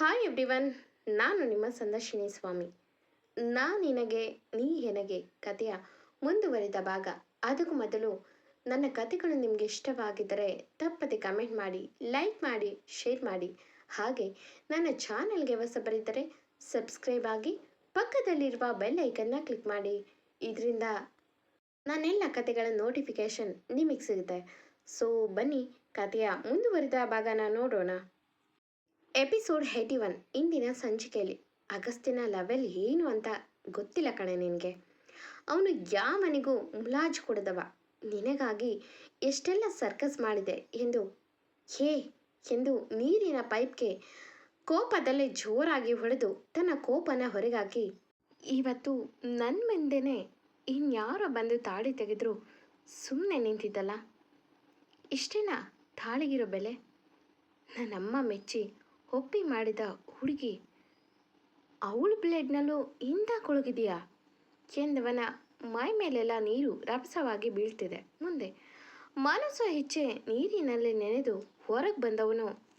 Hi everyone ನಾನು ನಿಮ್ಮ ಸಂದರ್ಶಿನಿ ಸ್ವಾಮಿ. ನಾ ನಿನಗೆ, ನೀ ಎನಗೆ ಕಥೆಯ ಮುಂದುವರಿದ ಭಾಗ. ಅದಕ್ಕೂ ಮೊದಲು ನನ್ನ ಕಥೆಗಳು ನಿಮಗೆ ಇಷ್ಟವಾಗಿದ್ದರೆ ತಪ್ಪದೆ ಕಮೆಂಟ್ ಮಾಡಿ ಲೈಕ್ ಮಾಡಿ ಶೇರ್ ಮಾಡಿ. ಹಾಗೆ ನನ್ನ ಚಾನೆಲ್ಗೆ ಹೊಸ ಬರಿದರೆ ಸಬ್ಸ್ಕ್ರೈಬ್ ಆಗಿ ಪಕ್ಕದಲ್ಲಿರುವ ಬೆಲ್ ಐಕನ್ನ ಕ್ಲಿಕ್ ಮಾಡಿ. ಇದರಿಂದ ನಾನೆಲ್ಲ ಕಥೆಗಳ ನೋಟಿಫಿಕೇಷನ್ ನಿಮಗೆ ಸಿಗುತ್ತೆ. ಸೊ ಬನ್ನಿ ಕಥೆಯ ಮುಂದುವರಿದ ಭಾಗನ ನೋಡೋಣ. ಎಪಿಸೋಡ್ ಏಯ್ಟಿ ಒನ್ ಇಂದಿನ ಸಂಚಿಕೆಯಲ್ಲಿ. ಅಗಸ್ತಿನ ಲೆವೆಲ್ ಏನು ಅಂತ ಗೊತ್ತಿಲ್ಲ ಕಣೆ ನಿನಗೆ. ಅವನು ಯಾವನಿಗೂ ಮುಲಾಜ್ ಕೊಡದವ. ನಿನಗಾಗಿ ಎಷ್ಟೆಲ್ಲ ಸರ್ಕಸ್ ಮಾಡಿದೆ ಎಂದು. ಹೇ ಎಂದು ನೀರಿನ ಪೈಪ್ಗೆ ಕೋಪದಲ್ಲೇ ಜೋರಾಗಿ ಹೊಡೆದು ತನ್ನ ಕೋಪನ ಹೊರಗಾಕಿ, ಇವತ್ತು ನನ್ನ ಮುಂದೆನೇ ಇನ್ಯಾರೋ ಬಂದು ತಾಳಿ ತೆಗೆದ್ರು. ಸುಮ್ಮನೆ ನಿಂತಿದ್ದಲ್ಲ. ಇಷ್ಟೇನಾ ತಾಳಿಗಿರೋ ಬೆಲೆ? ನನ್ನಮ್ಮ ಮೆಚ್ಚಿ ಒಪ್ಪಿ ಮಾಡಿದ ಹುಡುಗಿ, ಅವಳ ಬ್ಲೇಡ್ನಲ್ಲೂ ಇಂದ ಕೊಳಗಿದೆಯಾ? ಚಂದವನ ಮೈ ಮೇಲೆಲ್ಲ ನೀರು ರಭಸವಾಗಿ ಬೀಳ್ತಿದೆ. ಮುಂದೆ ಮನಸ್ಸು ಹೆಚ್ಚೆ ನೀರಿನಲ್ಲಿ ನೆನೆದು ಹೊರಗೆ ಬಂದವನು.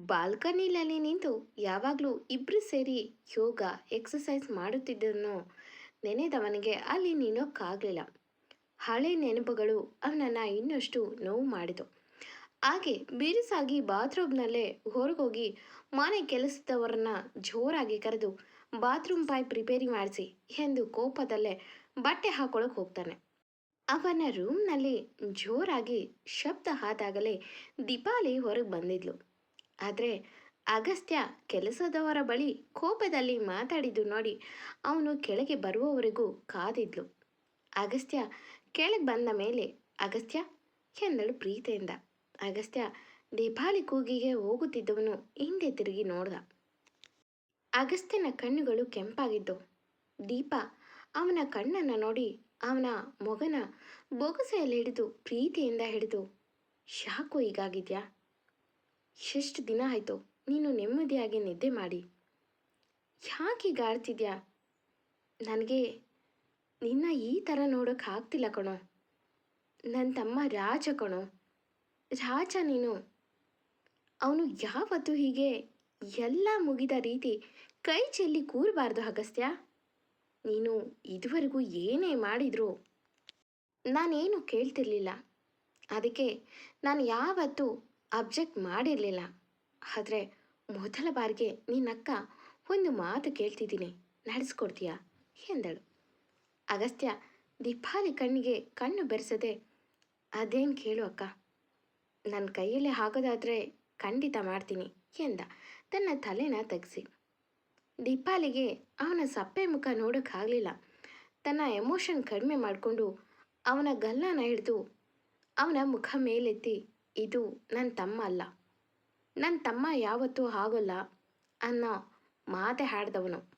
ಬಾಲ್ಕನಿಲಲ್ಲಿ ನಿಂತು ಯಾವಾಗಲೂ ಇಬ್ಬರು ಸೇರಿ ಯೋಗ ಎಕ್ಸಸೈಸ್ ಮಾಡುತ್ತಿದ್ದನ್ನು ನೆನೆದವನಿಗೆ ಅಲ್ಲಿ ನಿಲ್ಲೋಕ್ಕಾಗಲಿಲ್ಲ ಹಳೆ ನೆನಪುಗಳು ಅವನನ್ನು ಇನ್ನಷ್ಟು ನೋವು ಮಾಡಿತು ಹಾಗೆ ಬಿರುಸಾಗಿ ಬಾತ್ರೂಮ್ನಲ್ಲೇ ಹೊರಗೋಗಿ ಮನೆ ಕೆಲಸದವರನ್ನ ಜೋರಾಗಿ ಕರೆದು ಬಾತ್ರೂಮ್ ಪೈಪ್ ರಿಪೇರಿ ಮಾಡಿಸಿ ಎಂದು ಕೋಪದಲ್ಲೇ ಬಟ್ಟೆ ಹಾಕೊಳ್ಳೋಕೆ ಹೋಗ್ತಾನೆ. ಅವನ ರೂಮ್ನಲ್ಲಿ ಜೋರಾಗಿ ಶಬ್ದ ಆದಾಗಲೇ ದೀಪಾಲಿ ಹೊರಗೆ ಬಂದಿದ್ಲು. ಆದರೆ ಅಗಸ್ತ್ಯ ಕೆಲಸದವರ ಬಳಿ ಕೋಪದಲ್ಲಿ ಮಾತಾಡಿದ್ದು ನೋಡಿ ಅವನು ಕೆಳಗೆ ಬರುವವರೆಗೂ ಕಾದಿದ್ಲು. ಅಗಸ್ತ್ಯ ಕೆಳಗೆ ಬಂದ ಮೇಲೆ, ಅಗಸ್ತ್ಯ, ಎಂದಳು ಪ್ರೀತಿಯಿಂದ. ಅಗಸ್ತ್ಯ ದೀಪಾಲಿ ಕೂಗಿಗೆ ಹೋಗುತ್ತಿದ್ದವನು ಹಿಂದೆ ತಿರುಗಿ ನೋಡ್ದ. ಅಗಸ್ತ್ಯನ ಕಣ್ಣುಗಳು ಕೆಂಪಾಗಿದ್ದವು. ದೀಪ ಅವನ ಕಣ್ಣನ್ನು ನೋಡಿ ಅವನ ಮೊಗನ ಬೊಗಸೆಯಲ್ಲಿ ಹಿಡಿದು ಪ್ರೀತಿಯಿಂದ ಹಿಡಿದು, ಶಾಕು ಈಗಾಗಿದ್ಯಾ ಎಷ್ಟು ದಿನ ಆಯಿತು, ನೀನು ನೆಮ್ಮದಿಯಾಗಿ ನಿದ್ದೆ ಮಾಡಿ. ಯಾಕೆ ಆಡ್ತಿದ್ಯಾ? ನನಗೆ ನಿನ್ನ ಈ ಥರ ನೋಡೋಕೆ ಆಗ್ತಿಲ್ಲ ಕಣೋ. ನನ್ನ ತಮ್ಮ ರಾಜ ಕಣೋ. ರಾಜ ನೀನು. ಅವನು ಯಾವತ್ತು ಹೀಗೆ ಎಲ್ಲ ಮುಗಿದ ರೀತಿ ಕೈ ಚೆಲ್ಲಿ ಕೂರಬಾರ್ದು ಅಗಸ್ತ್ಯ. ನೀನು ಇದುವರೆಗೂ ಏನೇ ಮಾಡಿದ್ರು ನಾನೇನು ಕೇಳ್ತಿರ್ಲಿಲ್ಲ. ಅದಕ್ಕೆ ನಾನು ಯಾವತ್ತೂ ಅಬ್ಜೆಕ್ಟ್ ಮಾಡಿರಲಿಲ್ಲ. ಆದರೆ ಮೊದಲ ಬಾರಿಗೆ ನಿನ್ನಕ್ಕ ಒಂದು ಮಾತು ಕೇಳ್ತಿದ್ದೀನಿ. ನಡೆಸ್ಕೊಡ್ತೀಯಾ? ಎಂದಳು. ಅಗಸ್ತ್ಯ ದೀಪಾಲಿ ಕಣ್ಣಿಗೆ ಕಣ್ಣು ಬೆರೆಸದೆ, ಅದೇನು ಕೇಳು ಅಕ್ಕ. ನನ್ನ ಕೈಯಲ್ಲಿ ಆಗೋದಾದರೆ ಖಂಡಿತ ಮಾಡ್ತೀನಿ ಎಂದ. ತನ್ನ ತಲೆನ ತೆಗೆಸಿ. ದೀಪಾಲಿಗೆ ಅವನ ಸಪ್ಪೆ ಮುಖ ನೋಡೋಕ್ಕಾಗಲಿಲ್ಲ ತನ್ನ ಎಮೋಷನ್ ಕಡಿಮೆ ಮಾಡಿಕೊಂಡು ಅವನ ಗಲ್ಲನ ಹಿಡಿದು ಅವನ ಮುಖ ಮೇಲೆತ್ತಿ, ಇದು ನನ್ನ ತಮ್ಮ ಅಲ್ಲ. ನನ್ನ ತಮ್ಮ ಯಾವತ್ತೂ ಆಗೋಲ್ಲ ಅನ್ನೋ ಮಾತೆ ಹಾಡ್ದವನು.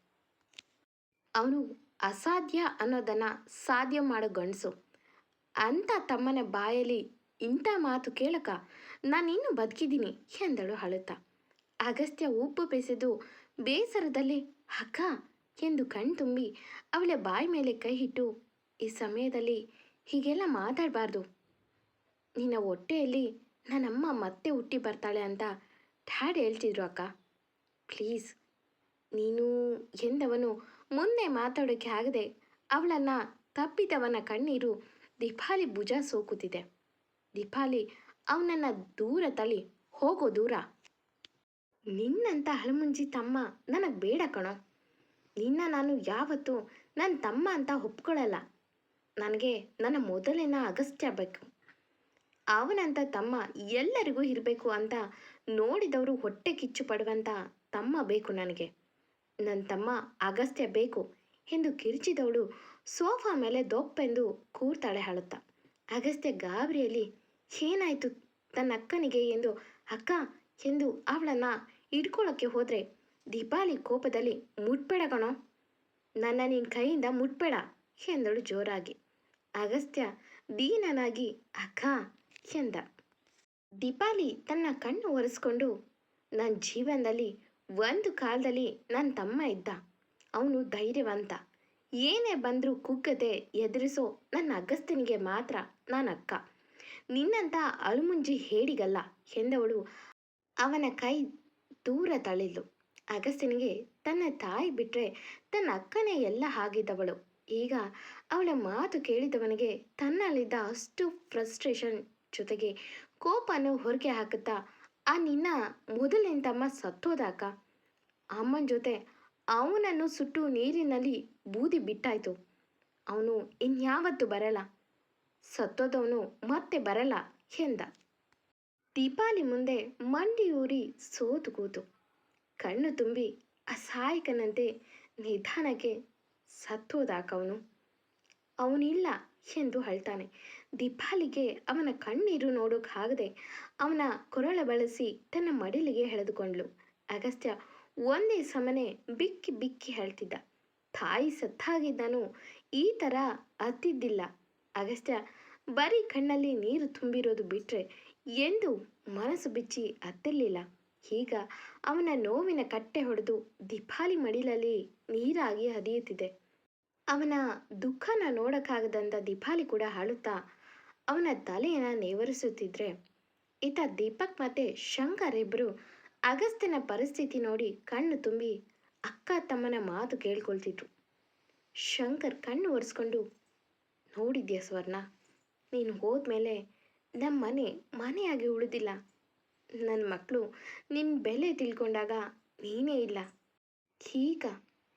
ಅವನು ಅಸಾಧ್ಯ ಅನ್ನೋದನ್ನು ಸಾಧ್ಯ ಮಾಡೋ ಗಂಡಸು. ಅಂಥ ತಮ್ಮನ ಬಾಯಲ್ಲಿ ಇಂಥ ಮಾತು ಕೇಳಕ ನಾನಿನ್ನೂ ಬದುಕಿದ್ದೀನಿ ಎಂದಳು ಅಳುತ್ತಾ. ಅಗಸ್ತ್ಯ ಉಪ್ಪು ಬೆಸೆದು ಬೇಸರದಲ್ಲಿ, ಅಕ್ಕ, ಎಂದು ಕಣ್ತುಂಬಿ ಅವಳ ಬಾಯಿ ಮೇಲೆ ಕೈ ಇಟ್ಟು, ಈ ಸಮಯದಲ್ಲಿ ಹೀಗೆಲ್ಲ ಮಾತಾಡಬಾರ್ದು. ನಿನ್ನ ಹೊಟ್ಟೆಯಲ್ಲಿ ನನ್ನಮ್ಮ ಮತ್ತೆ ಹುಟ್ಟಿ ಬರ್ತಾಳೆ ಅಂತ ಡ್ಯಾಡ್ ಹೇಳ್ತಿದ್ರು ಅಕ್ಕ. ಪ್ಲೀಸ್, ನೀನು ಎಂದವನು ಮುಂದೆ ಮಾತಾಡೋಕ್ಕೆ ಆಗದೆ ಅವಳನ್ನು ತಪ್ಪಿದವನ ಕಣ್ಣೀರು ದೀಪಾಲಿ ಭುಜ ಸೋಕುತ್ತಿದೆ. ದೀಪಾಲಿ ಅವನನ್ನ ದೂರ ತಳ್ಳಿ ಹೋಗೋ ದೂರ. ನಿನ್ನಂತ ಹಳಮುಂಜಿ ತಮ್ಮ ನನಗೆ ಬೇಡ ಕಣೋ. ನಿನ್ನ ನಾನು ಯಾವತ್ತೂ ನನ್ನ ತಮ್ಮ ಅಂತ ಒಪ್ಕೊಳ್ಳಲ್ಲ ನನಗೆ ನನ್ನ ಮೊದಲಿನ ಅಗಸ್ತ್ಯ ಬೇಕು. ಅವನಂತ ತಮ್ಮ ಎಲ್ಲರಿಗೂ ಇರಬೇಕು ಅಂತ ನೋಡಿದವರು ಹೊಟ್ಟೆ ಕಿಚ್ಚು ಪಡುವಂಥ ತಮ್ಮ ಬೇಕು ನನಗೆ. ನನ್ನ ತಮ್ಮ ಅಗಸ್ತ್ಯ ಬೇಕು ಎಂದು ಕಿರಿಚಿದವಳು ಸೋಫಾ ಮೇಲೆ ದೊಪ್ಪೆಂದು ಕೂರ್ತಾಳೆ ಹಾಳುತ್ತಾ ಅಗಸ್ತ್ಯ ಗಾಬರಿಯಲ್ಲಿ ಏನಾಯಿತು ತನ್ನ ಅಕ್ಕನಿಗೆ ಎಂದು ಅಕ್ಕ ಎಂದು ಅವಳನ್ನು ಹಿಡ್ಕೊಳ್ಳೋಕ್ಕೆ ಹೋದರೆ? ದೀಪಾಲಿ ಕೋಪದಲ್ಲಿ, ಮುಟ್ಬೇಡ ಕಣೋ. ನನ್ನ ನಿನ್ನ ಕೈಯಿಂದ ಮುಟ್ಬೇಡ, ಎಂದಳು ಜೋರಾಗಿ. ಅಗಸ್ತ್ಯ ದೀನನಾಗಿ, ಅಕ್ಕ, ಎಂದ. ದೀಪಾಲಿ ತನ್ನ ಕಣ್ಣು ಒರೆಸ್ಕೊಂಡು ನನ್ನ ಜೀವನದಲ್ಲಿ ಒಂದು ಕಾಲದಲ್ಲಿ ನನ್ನ ತಮ್ಮ ಇದ್ದ. ಅವನು ಧೈರ್ಯವಂತ. ಏನೇ ಬಂದರೂ ಕುಗ್ಗದೆ ಎದುರಿಸೋ ನನ್ನ ಅಗಸ್ತ್ಯನಿಗೆ ಮಾತ್ರ ನಾನು ಅಕ್ಕ. ನಿನ್ನಂಥ ಅಳುಮುಂಜಿ ಹೇಡಿಗಲ್ಲ ಎಂದವಳು. ಅವನ ಕೈ ದೂರ ತಳ್ಳಿದ್ಲು. ಅಗಸ್ತ್ಯನಿಗೆ ತನ್ನ ತಾಯಿ ಬಿಟ್ಟರೆ ತನ್ನ ಅಕ್ಕನೇ ಎಲ್ಲ ಆಗಿದ್ದವಳು ಈಗ ಅವಳ ಮಾತು ಕೇಳಿದವನಿಗೆ ತನ್ನಲ್ಲಿದ್ದ ಅಷ್ಟು ಫ್ರಸ್ಟ್ರೇಷನ್ ಜೊತೆಗೆ ಕೋಪನ್ನು ಹೊರಗೆ ಹಾಕುತ್ತಾ, ಆ ನಿನ್ನ ಮೊದಲಿನ ತಮ್ಮ ಸತ್ತೋದಾಕ ಅಮ್ಮನ ಜೊತೆ ಅವನನ್ನು ಸುಟ್ಟು ನೀರಿನಲ್ಲಿ ಬೂದಿ ಬಿಟ್ಟಾಯ್ತು. ಅವನು ಇನ್ಯಾವತ್ತೂ ಬರಲ್ಲ. ಸತ್ತೋದವನು ಮತ್ತೆ ಬರಲ್ಲ ಎಂದ. ದೀಪಾಲಿ ಮುಂದೆ ಮಂಡಿಯೂರಿ ಸೋತು ಕೂತು. ಕಣ್ಣು ತುಂಬಿ ಅಸಹಾಯಕನಂತೆ ನಿಧಾನಕ್ಕೆ ಸತ್ತೋದಾಕವನು. ಅವನಿಲ್ಲ ಎಂದು ಅಳ್ತಾನೆ. ದೀಪಾಲಿಗೆ ಅವನ ಕಣ್ಣೀರು ನೋಡೋಕ್ಕಾಗದೆ ಅವನ ಕೊರಳ ಬಳಸಿ ತನ್ನ ಮಡಿಲಿಗೆ ಎಳೆದುಕೊಂಡ್ಳು. ಅಗಸ್ತ್ಯ ಒಂದೇ ಸಮನೆ ಬಿಕ್ಕಿ ಬಿಕ್ಕಿ ಹೇಳ್ತಿದ್ದ ತಾಯಿ ಸತ್ತಾಗಿದ್ದನು ಈ ಥರ ಅತ್ತಿದ್ದಿಲ್ಲ. ಅಗಸ್ತ್ಯ ಬರೀ ಕಣ್ಣಲ್ಲಿ ನೀರು ತುಂಬಿರೋದು ಬಿಟ್ಟರೆ ಎಂದು ಮನಸ್ಸು ಬಿಚ್ಚಿ ಹತ್ತಿರಲಿಲ್ಲ ಈಗ ಅವನ ನೋವಿನ ಕಟ್ಟೆ ಹೊಡೆದು ದಿಪಾಲಿ ಮಡಿಲಲ್ಲಿ ನೀರಾಗಿ ಹರಿಯುತ್ತಿದೆ ಅವನ ದುಃಖನ ನೋಡಕ್ಕಾಗದಂತ ದಿಪಾಲಿ ಕೂಡ ಹಾಳುತ್ತಾ ಅವನ ತಲೆಯನ್ನು ನೇವರಿಸುತ್ತಿದ್ರೆ. ಈತ ದೀಪಕ್ ಮತ್ತೆ ಶಂಕರ್ ಇಬ್ಬರು ಅಗಸ್ತ್ಯನ ಪರಿಸ್ಥಿತಿ ನೋಡಿ ಕಣ್ಣು ತುಂಬಿ ಅಕ್ಕ ತಮ್ಮನ ಮಾತು ಕೇಳ್ಕೊಳ್ತಿದ್ರು. ಶಂಕರ್ ಕಣ್ಣು ಒರೆಸ್ಕೊಂಡು ನೋಡಿದ್ಯಾ ಸ್ವರ್ಣ? ನೀನು ಹೋದ್ಮೇಲೆ ನಮ್ಮ ಮನೆ ಮನೆಯಾಗಿ ಉಳಿದಿಲ್ಲ. ನನ್ನ ಮಕ್ಕಳು ನಿನ್ನ ಬೆಲೆ ತಿಳ್ಕೊಂಡಾಗ ನೀನೇ ಇಲ್ಲ. ಈಗ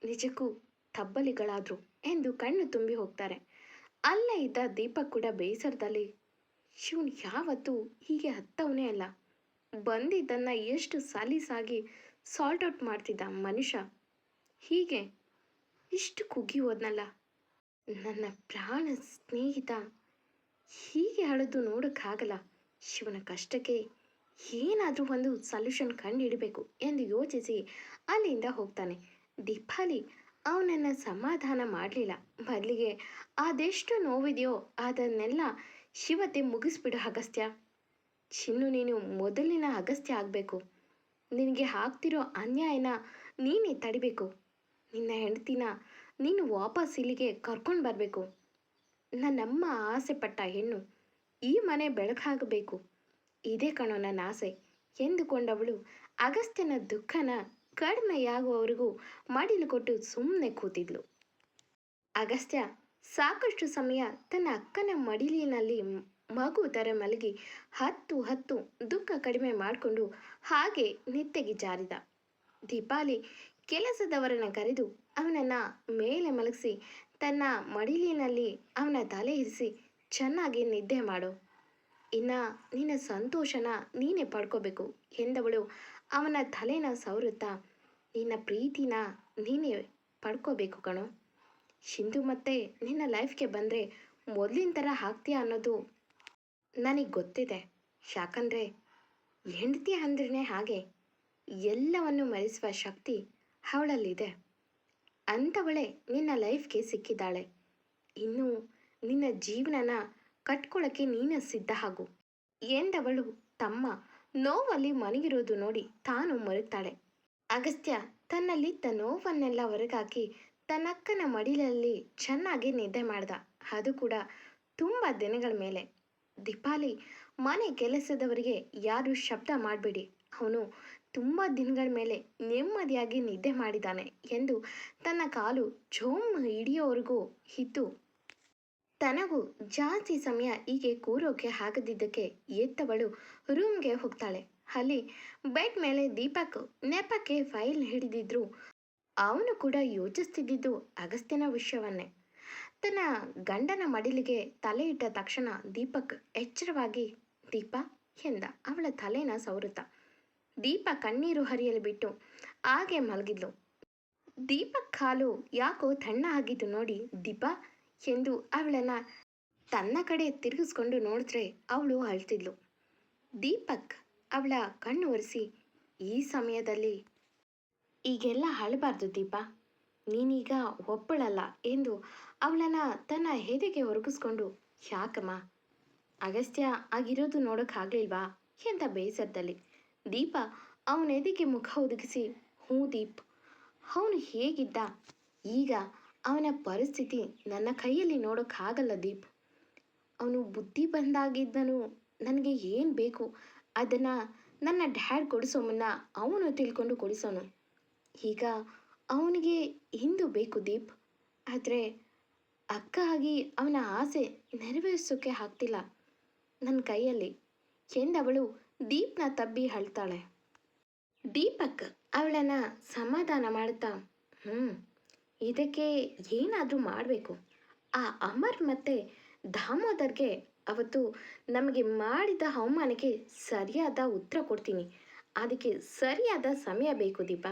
ನಿಜಕ್ಕೂ ತಬ್ಬಲಿಗಳಾದ್ರು ಎಂದು ಕಣ್ಣು ತುಂಬಿ ಹೋಗ್ತಾರೆ. ಅಲ್ಲೇ ಇದ್ದ ದೀಪಕ್ ಕೂಡ ಬೇಸರದಲ್ಲಿ, ಶಿವನ್ ಯಾವತ್ತೂ ಹೀಗೆ ಹತ್ತವನೇ ಅಲ್ಲ. ಬಂದಿದ್ದನ್ನ ಎಷ್ಟು ಸಲೀಸಾಗಿ ಸಾಲ್ಟ್ ಔಟ್ ಮಾಡ್ತಿದ್ದ ಮನುಷ್ಯ. ಹೀಗೆ ಇಷ್ಟು ಕುಗ್ಗಿ ಹೋದ್ನಲ್ಲ. ನನ್ನ ಪ್ರಾಣ ಸ್ನೇಹಿತ. ಹೀಗೆ ಅಳದು ನೋಡೋಕ್ಕಾಗಲ್ಲ. ಶಿವನ ಕಷ್ಟಕ್ಕೆ ಏನಾದರೂ ಒಂದು ಸೊಲ್ಯೂಷನ್ ಕಂಡುಹಿಡಬೇಕು ಎಂದು ಯೋಚಿಸಿ ಅಲ್ಲಿಂದ ಹೋಗ್ತಾನೆ. ದೀಪಾಲಿ ಅವನನ್ನು ಸಮಾಧಾನ ಮಾಡಲಿಲ್ಲ. ಬದಲಿಗೆ ಅದೆಷ್ಟು ನೋವಿದೆಯೋ ಅದನ್ನೆಲ್ಲ ಶಿವತೆ ಮುಗಿಸ್ಬಿಡು ಅಗಸ್ತ್ಯ. ಚಿನ್ನು ನೀನು ಮೊದಲಿನ ಅಗಸ್ತ್ಯ ಆಗಬೇಕು. ನಿನಗೆ ಆಗ್ತಿರೋ ಅನ್ಯಾಯನ ನೀನೇ ತಡಿಬೇಕು. ನಿನ್ನ ಹೆಂಡತಿನ ನೀನು ವಾಪಸ್ ಇಲ್ಲಿಗೆ ಕರ್ಕೊಂಡು ಬರಬೇಕು. ನನ್ನಮ್ಮ ಆಸೆ ಪಟ್ಟ ಹೆಣ್ಣು. ಈ ಮನೆ ಬೆಳಕಾಗಬೇಕು ಇದೇ ಕಣೋ ನನ್ನ ಆಸೆ ಎಂದುಕೊಂಡವಳು ಅಗಸ್ತ್ಯನ ದುಃಖನ ಕಡಿಮೆಯಾಗುವವರೆಗೂ ಮಡಿಲು ಕೊಟ್ಟು ಸುಮ್ಮನೆ ಕೂತಿದ್ಲು. ಅಗಸ್ತ್ಯ, ಸಾಕಷ್ಟು ಸಮಯ ತನ್ನ ಅಕ್ಕನ ಮಡಿಲಿನಲ್ಲಿ ಮಗು ತರ ಮಲಗಿ ಹತ್ತು ಹತ್ತು ದುಃಖ ಕಡಿಮೆ ಮಾಡಿಕೊಂಡು ಹಾಗೆ ನಿತ್ತೆಗೆ ಜಾರಿದ. ದೀಪಾಲಿ ಕೆಲಸದವರನ್ನು ಕರೆದು ಅವನನ್ನು ಮೇಲೆ ಮಲಗಿಸಿ, ತನ್ನ ಮಡಿಲಿನಲ್ಲಿ ಅವನ ತಲೆ ಇರಿಸಿ, ಚೆನ್ನಾಗಿ ನಿದ್ದೆ ಮಾಡು. ಇನ್ನ ನಿನ್ನ ಸಂತೋಷನ ನೀನೇ ಪಡ್ಕೋಬೇಕು ಎಂದವಳು ಅವನ ತಲೆನ ಸವರುತ್ತಾ, ನಿನ್ನ ಪ್ರೀತಿನ ನೀನೇ ಪಡ್ಕೋಬೇಕು ಕಣೋ. ಹಿಂದು ಮತ್ತೆ ನಿನ್ನ ಲೈಫ್ಗೆ ಬಂದರೆ ಮೊದಲಿನ ಥರ ಆಗ್ತೀಯಾ ಅನ್ನೋದು ನನಗೆ ಗೊತ್ತಿದೆ. ಯಾಕಂದರೆ ಹೆಂಡತಿ ಅಂದ್ರೇ ಹಾಗೆ ಎಲ್ಲವನ್ನು ಮರೆಸುವ ಶಕ್ತಿ ಅವಳಲ್ಲಿದೆ. ಅಂಥವಳೆ ನಿನ್ನ ಲೈಫ್ಗೆ ಸಿಕ್ಕಿದ್ದಾಳೆ. ಇನ್ನು ನಿನ್ನ ಜೀವನನ ಕಟ್ಕೊಳ್ಳೋಕ್ಕೆ ನೀನು ಸಿದ್ಧ ಆಗು. ಎಂದವಳು ತಮ್ಮ ನೋವಲ್ಲಿ ಮನಗಿರೋದು ನೋಡಿ ತಾನು ಮರುತ್ತಾಳೆ ಅಗಸ್ತ್ಯ ತನ್ನಲ್ಲಿದ್ದ ನೋವನ್ನೆಲ್ಲ ಹೊರಗಾಕಿ ತನ್ನಕ್ಕನ ಮಡಿಲಲ್ಲಿ ಚೆನ್ನಾಗಿ ನಿದ್ದೆ ಮಾಡ್ದ. ಅದು ಕೂಡ ತುಂಬ ದಿನಗಳ ಮೇಲೆ. ದೀಪಾಲಿ ಮನೆ ಕೆಲಸದವರಿಗೆ ಯಾರು ಶಬ್ದ ಮಾಡಬೇಡಿ. ಅವನು ತುಂಬ ದಿನಗಳ ಮೇಲೆ ನೆಮ್ಮದಿಯಾಗಿ ನಿದ್ದೆ ಮಾಡಿದ್ದಾನೆ ಎಂದು ತನ್ನ ಕಾಲು ಜೋಮ್ ಹಿಡಿಯೋವರೆಗೂ ಇದ್ದು ತನಗೂ ಜಾಸ್ತಿ ಸಮಯ ಹೀಗೆ ಕೂರೋಕೆ ಆಗದಿದ್ದಕ್ಕೆ ಎತ್ತವಳು ರೂಮ್ಗೆ ಹೋಗ್ತಾಳೆ. ಅಲ್ಲಿ ಬೆಡ್ ಮೇಲೆ ದೀಪಕ್ ನೆಪಕ್ಕೆ ಫೈಲ್ ಹಿಡಿದಿದ್ರು. ಅವನು ಕೂಡ ಯೋಚಿಸ್ತಿದ್ದಿದ್ದು ಅಗಸ್ತ್ಯನ ವಿಷಯವನ್ನೇ. ತನ್ನ ಗಂಡನ ಮಡಿಲಿಗೆ ತಲೆ ಇಟ್ಟ ತಕ್ಷಣ ದೀಪಕ್ ಎಚ್ಚರವಾಗಿ, ದೀಪ, ಎಂದ ಅವಳ ತಲೆನ ಸವರುತ್ತ? ದೀಪ ಕಣ್ಣೀರು ಹರಿಯಲು ಬಿಟ್ಟು ಹಾಗೆ ಮಲಗಿದ್ಲು. ದೀಪಕ್ ಕಾಲು ಯಾಕೋ ತಣ್ಣ ಆಗಿದ್ದು ನೋಡಿ, ದೀಪ ಎಂದು ಅವಳನ್ನ ತನ್ನ ಕಡೆ ತಿರುಗಿಸ್ಕೊಂಡು ನೋಡಿದ್ರೆ ಅವಳು ಅಳ್ತಿದ್ಲು. ದೀಪಕ್ ಅವಳ ಕಣ್ಣು ಒರೆಸಿ, ಈ ಸಮಯದಲ್ಲಿ ಈಗೆಲ್ಲ ಅಳಬಾರ್ದು ದೀಪ. ನೀನೀಗ ಒಬ್ಬಳಲ್ಲ ಎಂದು ಅವಳನ್ನ ತನ್ನ ಹೆದೆಗೆ ಒರಗಿಸ್ಕೊಂಡು, ಯಾಕಮ್ಮ? ಅಗಸ್ತ್ಯ ಆಗಿರೋದು ನೋಡೋಕ್ಕಾಗಲಿಲ್ವಾ? ಎಂತ ಬೇಸರದಲ್ಲಿ. ದೀಪ, ಅವನ ಎದೆಗೆ ಮುಖ ಒದಗಿಸಿ, ಹ್ಞೂ ದೀಪ್, ಅವನು ಹೇಗಿದ್ದ? ಈಗ ಅವನ ಪರಿಸ್ಥಿತಿ ನನ್ನ ಕೈಯಲ್ಲಿ ನೋಡೋಕ್ಕಾಗಲ್ಲ ದೀಪ್. ಅವನು ಬುದ್ಧಿ ಬಂದಾಗಿದ್ದನು, ನನಗೆ ಏನು ಬೇಕು? ಅದನ್ನು ನನ್ನ ಡ್ಯಾಡ್ ಕೊಡಿಸೋ ಮುನ್ನ ಅವನು ತಿಳ್ಕೊಂಡು ಕೊಡಿಸೋನು. ಈಗ ಅವನಿಗೆ ಇಂದು ಬೇಕು ದೀಪ್. ಆದರೆ ಅಕ್ಕ ಆಗಿ ಅವನ ಆಸೆ ನೆರವೇರಿಸೋಕೆ ಆಗ್ತಿಲ್ಲ. ನನ್ನ ಕೈಯಲ್ಲಿ, ಎಂದವಳು ದೀಪ್ನ ತಬ್ಬಿ ಅಳ್ತಾಳೆ. ದೀಪಕ್ ಅವಳನ್ನ ಸಮಾಧಾನ ಮಾಡುತ್ತಾ ಹ್ಞೂ ಇದಕ್ಕೆ ಏನಾದರೂ ಮಾಡಬೇಕು. ಆ ಅಮರ್ ಮತ್ತು ದಾಮೋದರ್ಗೆ ಅವತ್ತು ನಮಗೆ ಮಾಡಿದ ಅವಮಾನಕ್ಕೆ ಸರಿಯಾದ ಉತ್ತರ ಕೊಡ್ತೀನಿ. ಅದಕ್ಕೆ ಸರಿಯಾದ ಸಮಯ ಬೇಕು ದೀಪ.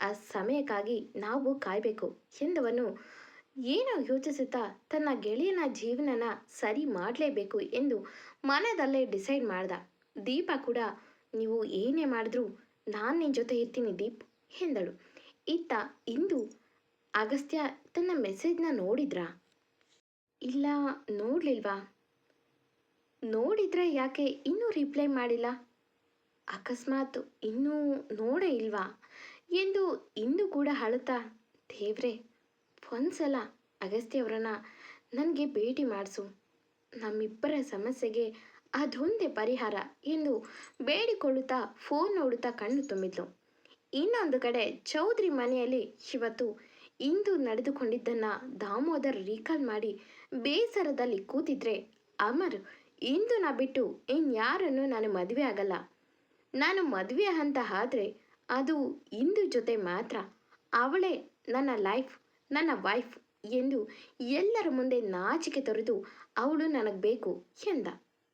ಆ ಸಮಯಕ್ಕಾಗಿ ನಾವು ಕಾಯಬೇಕು ಎಂದವನು ಏನೋ ಯೋಚಿಸುತ್ತಾ ತನ್ನ ಗೆಳೆಯನ ಜೀವನನ ಸರಿ ಮಾಡಲೇಬೇಕು ಎಂದು ಮನದಲ್ಲೇ ಡಿಸೈಡ್ ಮಾಡ್ದ. ದೀಪ ಕೂಡ ನೀವು ಏನೇ ಮಾಡಿದ್ರು ನಾನು ನಿನ್ನ ಜೊತೆ ಇರ್ತೀನಿ ದೀಪ್ ಎಂದಳು. ಇತ್ತ ಇಂದು ಅಗಸ್ತ್ಯ ತನ್ನ ಮೆಸೇಜ್ನ ನೋಡಿದ್ರಾ? ಇಲ್ಲ, ನೋಡ್ಲಿಲ್ವಾ? ನೋಡಿದ್ರೆ ಯಾಕೆ ಇನ್ನೂ ರಿಪ್ಲೈ ಮಾಡಿಲ್ಲ? ಅಕಸ್ಮಾತ್ ಇನ್ನೂ ನೋಡೇ ಇಲ್ವಾ? ಎಂದು ಇಂದು ಕೂಡ ಅಳುತ್ತಾ, ದೇವ್ರೆ, ಒಂದ್ಸಲ ಸಲ ಅವರನ್ನ ನನಗೆ ಭೇಟಿ ಮಾಡಿಸು. ನಮ್ಮಿಬ್ಬರ ಸಮಸ್ಯೆಗೆ ಅದೊಂದೇ ಪರಿಹಾರ ಎಂದು ಬೇಡಿಕೊಳ್ಳುತ್ತಾ ಫೋನ್ ನೋಡುತ್ತಾ ಕಣ್ಣು ತುಂಬಿದ್ಲು ಇನ್ನೊಂದು ಕಡೆ ಚೌಧರಿ ಮನೆಯಲ್ಲಿ ಇವತ್ತು ಇಂದು ನಡೆದುಕೊಂಡಿದ್ದನ್ನು ದಾಮೋದರ್ ರೀಕಾಲ್ ಮಾಡಿ ಬೇಸರದಲ್ಲಿ ಕೂತಿದ್ರೆ, ಅಮರ್, ಇಂದು ನಾ ಬಿಟ್ಟು ಇನ್ಯಾರನ್ನು ನಾನು ಮದುವೆ ಆಗಲ್ಲ. ನಾನು ಮದುವೆ ಅಂತ ಆದರೆ ಅದು ಇಂದು ಜೊತೆ ಮಾತ್ರ. ಅವಳೇ ನನ್ನ ಲೈಫ್, ನನ್ನ ವೈಫ್ ಎಂದು ಎಲ್ಲರ ಮುಂದೆ ನಾಚಿಕೆ ತೊರೆದು, ಅವಳು ನನಗೆ ಬೇಕು ಎಂದ.